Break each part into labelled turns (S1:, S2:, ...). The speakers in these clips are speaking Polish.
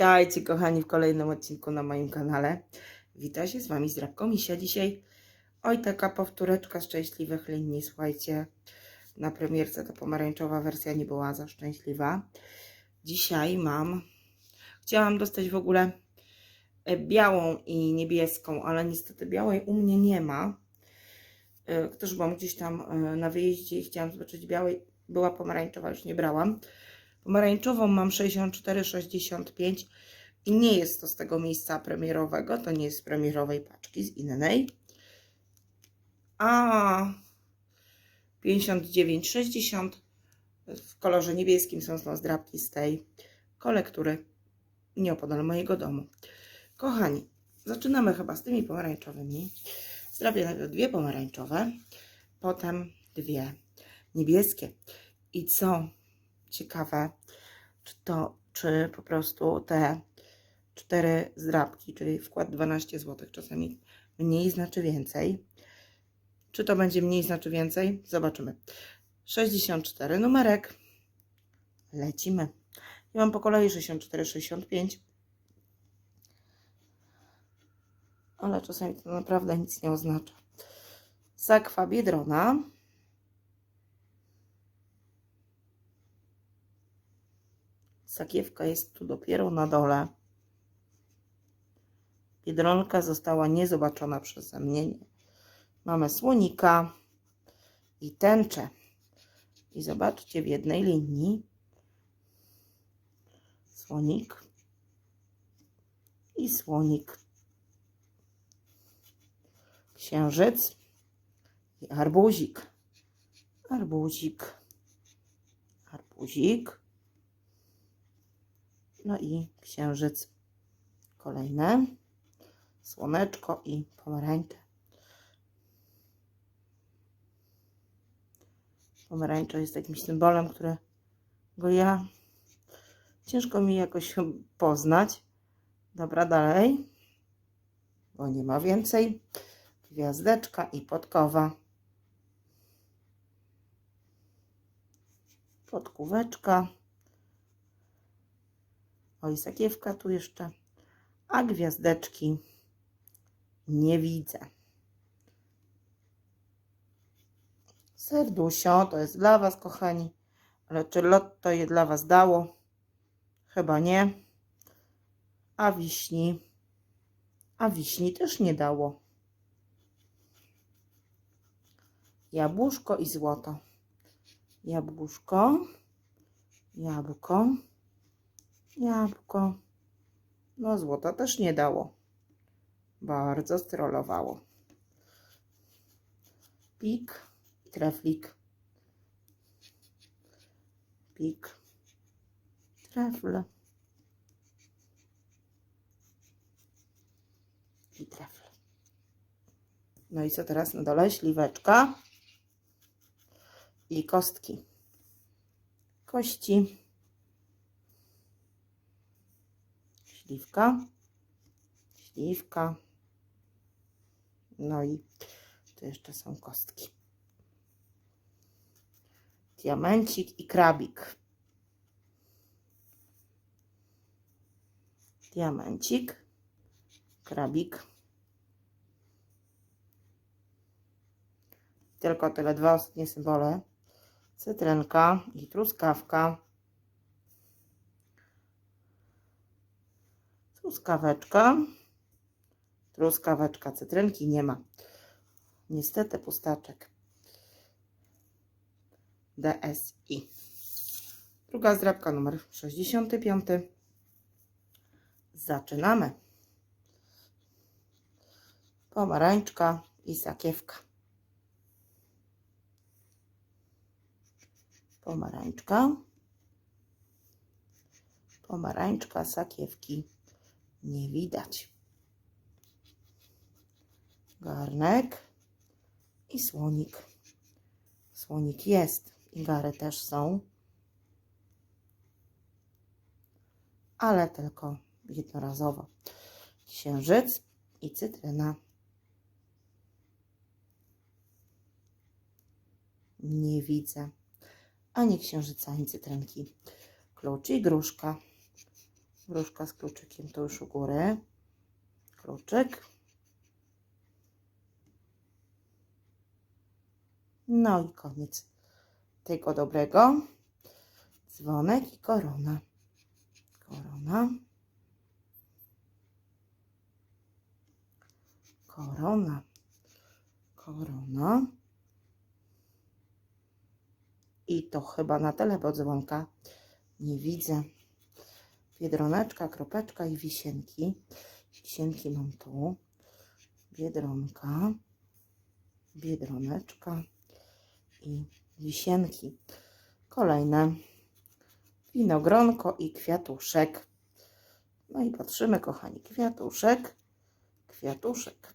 S1: Witajcie kochani w kolejnym odcinku na moim kanale. Witam się z Wami z Drabką Misia dzisiaj. Oj, taka powtóreczka szczęśliwych linii. Słuchajcie, na premierce ta pomarańczowa wersja nie była za szczęśliwa. Dzisiaj mam... Chciałam dostać w ogóle e, białą i niebieską, ale niestety białej u mnie nie ma. E, Też byłam gdzieś tam e, na wyjeździe i chciałam zobaczyć białej. Była pomarańczowa, już nie brałam. Pomarańczową mam 64,65 i nie jest to z tego miejsca premierowego, to nie jest z premierowej paczki, z innej. A 59,60 w kolorze niebieskim są znowu zdrabki z tej kolektury nieopodal mojego domu. Kochani, zaczynamy chyba z tymi pomarańczowymi. Zrobię najpierw dwie pomarańczowe, potem dwie niebieskie. I co ciekawe, czy to, czy po prostu te cztery zdrabki, czyli wkład 12 zł, czasami mniej znaczy więcej. Czy to będzie mniej znaczy więcej? Zobaczymy. 64 numerek. Lecimy. Ja mam po kolei 64, 65. Ale czasami to naprawdę nic nie oznacza. Sakwa Biedrona. Sakiewka jest tu dopiero na dole. Biedronka została niezobaczona przeze mnie. Mamy słonika i tęczę. I zobaczcie w jednej linii słonik i słonik. Księżyc i arbuzik. Arbuzik. Arbuzik. No i księżyc. Kolejne. Słoneczko i pomarańcze. Pomarańcza jest jakimś symbolem, którego ja ciężko mi jakoś poznać. Dobra, dalej. Bo nie ma więcej. Gwiazdeczka i podkowa. Podkóweczka. Oj, sakiewka tu jeszcze. A gwiazdeczki nie widzę. Serdusio, to jest dla Was, kochani. Ale czy lotto je dla Was dało? Chyba nie. A wiśni? A wiśni też nie dało. Jabłuszko i złoto. Jabłuszko. Jabłko. Jabłko. No złota też nie dało. Bardzo strollowało. Pik i treflik. Pik. Trefl. I trefl. No i co teraz na dole? Śliweczka. I kostki. Kości. Śliwka, śliwka, no i tu jeszcze są kostki. Diamencik i krabik. Diamencik, krabik. Tylko tyle dwa ostatnie symbole. Cytrynka i truskawka. Truskaweczka. Truskaweczka, cytrynki nie ma. Niestety pustaczek. DSI. Druga zdrabka numer 65. Zaczynamy. Pomarańczka i sakiewka. Pomarańczka. Pomarańczka, sakiewki nie widać. Garnek i słonik. Słonik jest i gary też są, ale tylko jednorazowo. Księżyc i cytryna. Nie widzę ani księżyca, ani cytrynki. Klucz i gruszka. Wróżka z kluczykiem to już u góry. Kluczyk. No i koniec tego dobrego. Dzwonek i korona. Korona. Korona. Korona. I to chyba na tyle, bo dzwonka nie widzę. Biedroneczka, kropeczka i wisienki. Wisienki mam tu. Biedronka. Biedroneczka i wisienki. Kolejne. Winogronko i kwiatuszek. No i patrzymy, kochani. Kwiatuszek. Kwiatuszek.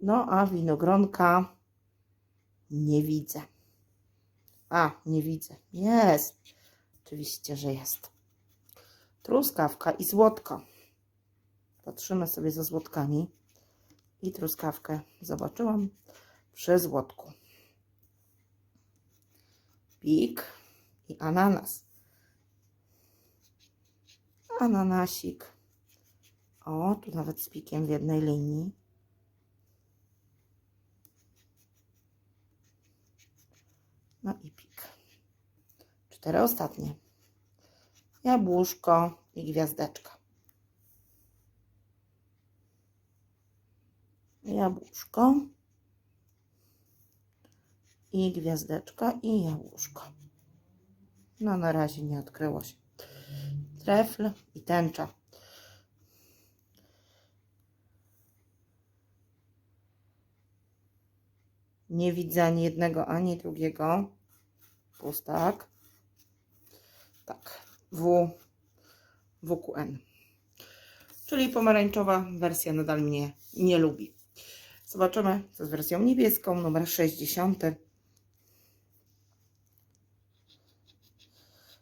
S1: No a winogronka nie widzę. A, nie widzę. Jest. Oczywiście, że jest. Truskawka i złotko. Patrzymy sobie za złotkami. I truskawkę zobaczyłam przy złotku. Pik i ananas. Ananasik. O, tu nawet z pikiem w jednej linii. No i pik. Cztery ostatnie. Jabłuszko i gwiazdeczka. Jabłuszko i gwiazdeczka i jabłuszko. No na razie nie odkryło się. Trefl i tęcza. Nie widzę ani jednego, ani drugiego. Pustak. Tak. W. WQN. Czyli pomarańczowa wersja nadal mnie nie lubi. Zobaczymy, co z wersją niebieską, numer 60.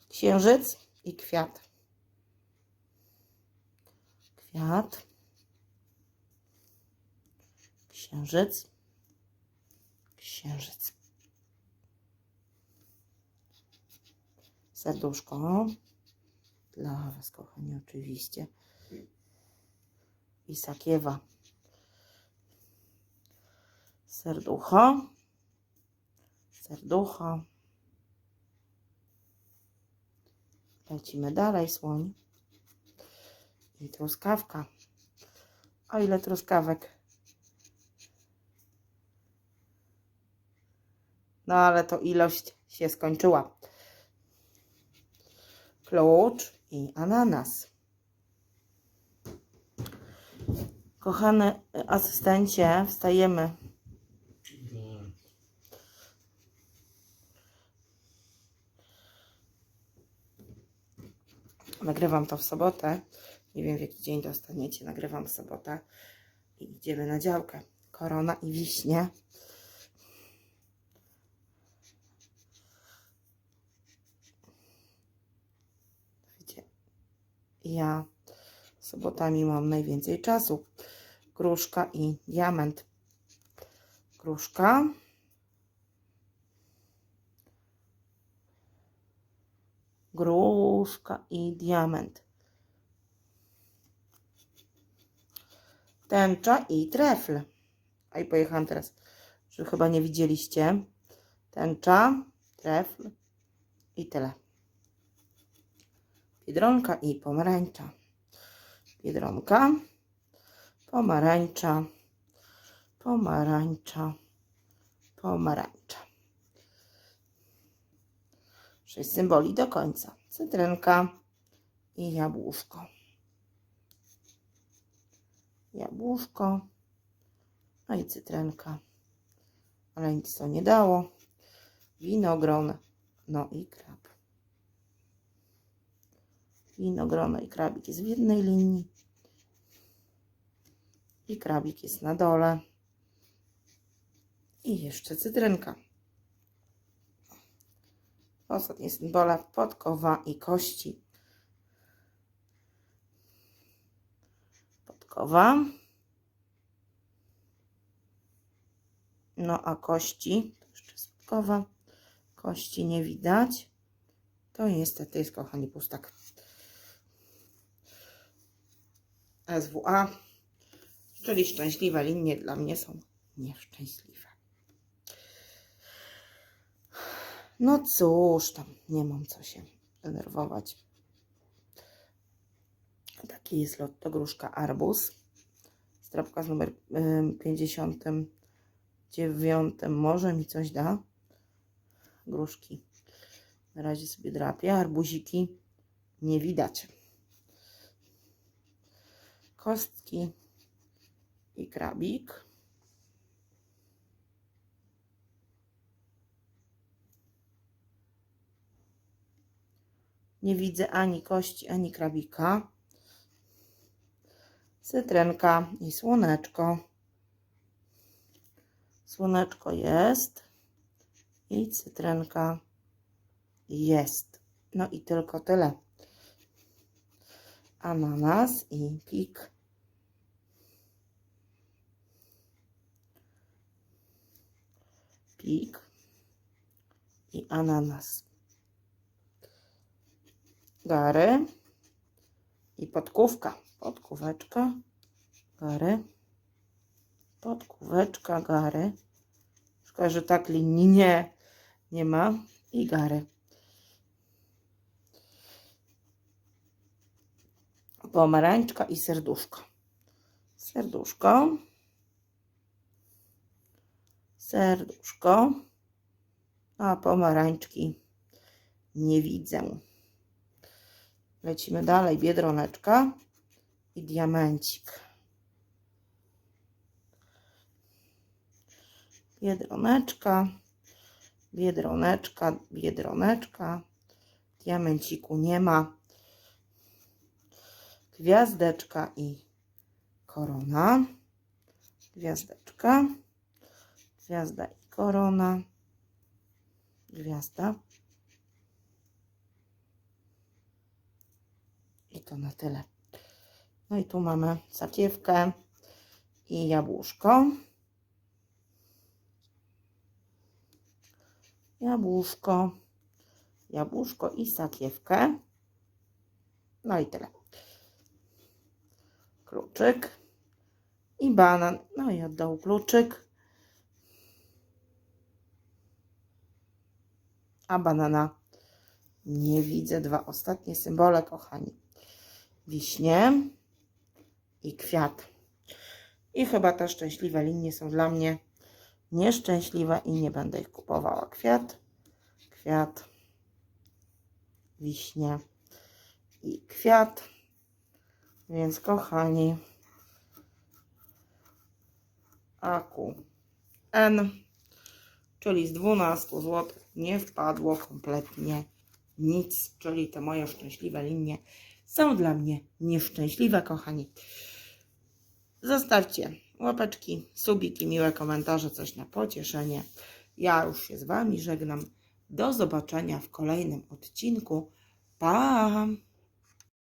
S1: Księżyc i kwiat. Kwiat. Księżyc. Księżyc. Serduszko. Dla Was, kochani, oczywiście. I sakiewa. Serducho. Serducho. Lecimy dalej, słoń. I truskawka. O ile truskawek. No ale to ilość się skończyła. Klucz i ananas. Kochany asystencie, wstajemy. Nagrywam to w sobotę. Nie wiem w jaki dzień dostaniecie. Nagrywam w sobotę. I idziemy na działkę. Korona i wiśnie. Ja sobotami mam najwięcej czasu. Gruszka i diament. Gruszka. Gruszka i diament. Tęcza i trefl. A i pojechałam teraz, że chyba nie widzieliście. Tęcza, trefl i tyle. Biedronka i pomarańcza. Biedronka, pomarańcza, pomarańcza, pomarańcza. Sześć symboli do końca. Cytrynka i jabłuszko. Jabłuszko, no i cytrynka. Ale nic to nie dało. Winogron, no i krab. Winogrono i krabik jest w jednej linii. I krabik jest na dole. I jeszcze cytrynka. Ostatnie symbole podkowa i kości. Podkowa. No a kości, to jeszcze jest podkowa. Kości nie widać. To niestety jest, kochani, pustak. SWA, czyli szczęśliwe linie dla mnie są nieszczęśliwe. No cóż tam, nie mam co się denerwować. Taki jest lot to gruszka arbuz. Strapka z numer ym, 59. Może mi coś da. Gruszki. Na razie sobie drapię. Arbuziki nie widać. Kostki i krabik. Nie widzę ani kości, ani krabika. Cytrynka i słoneczko. Słoneczko jest i cytrynka jest. No i tylko tyle. Ananas i pik. Pik i ananas. Gary i podkówka. Podkóweczka, gary. Podkóweczka, gary. Szkoda, że tak linii nie, nie ma. I gary. Pomarańczka i serduszko. Serduszko. Serduszko. A pomarańczki nie widzę. Lecimy dalej. Biedroneczka i diamencik. Biedroneczka, biedroneczka, biedroneczka. Diamenciku nie ma. Gwiazdeczka i korona. Gwiazdeczka, gwiazda i korona. Gwiazda. I to na tyle. No i tu mamy sakiewkę i jabłuszko. Jabłuszko, jabłuszko i sakiewkę. No i tyle. Kluczyk i banan. No i oddał kluczyk. A banana nie widzę. Dwa ostatnie symbole, kochani. Wiśnie i kwiat. I chyba te szczęśliwe linie są dla mnie nieszczęśliwe i nie będę ich kupowała. Kwiat, kwiat, wiśnie i kwiat. Więc kochani, aku N, czyli z 12 zł nie wpadło kompletnie nic, czyli te moje szczęśliwe linie są dla mnie nieszczęśliwe, kochani. Zostawcie łapeczki, subiki, miłe komentarze, coś na pocieszenie. Ja już się z Wami żegnam. Do zobaczenia w kolejnym odcinku. Pa!